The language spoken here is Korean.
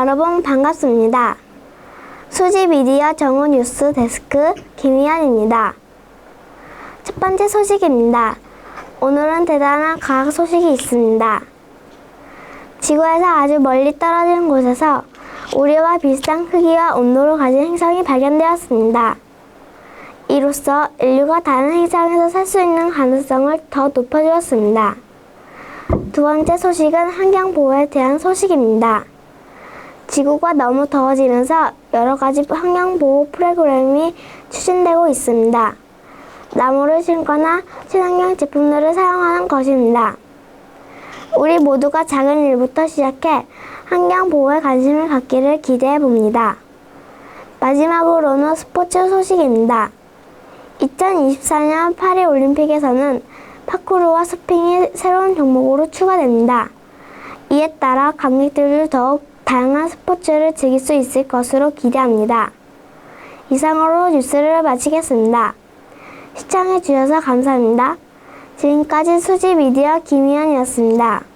여러분 반갑습니다. 수지 미디어 정우 뉴스 데스크 김희연입니다. 첫 번째 소식입니다. 오늘은 대단한 과학 소식이 있습니다. 지구에서 아주 멀리 떨어진 곳에서 우리와 비슷한 크기와 온도를 가진 행성이 발견되었습니다. 이로써 인류가 다른 행성에서 살 수 있는 가능성을 더 높여주었습니다. 두 번째 소식은 환경 보호에 대한 소식입니다. 지구가 너무 더워지면서 여러 가지 환경 보호 프로그램이 추진되고 있습니다. 나무를 심거나 친환경 제품들을 사용하는 것입니다. 우리 모두가 작은 일부터 시작해 환경 보호에 관심을 갖기를 기대해 봅니다. 마지막으로는 스포츠 소식입니다. 2024년 파리 올림픽에서는 파쿠르와 서핑이 새로운 종목으로 추가됩니다. 이에 따라 관객들도 더욱 다양한 스포츠를 즐길 수 있을 것으로 기대합니다. 이상으로 뉴스를 마치겠습니다. 시청해주셔서 감사합니다. 지금까지 수지 미디어 김희연이었습니다.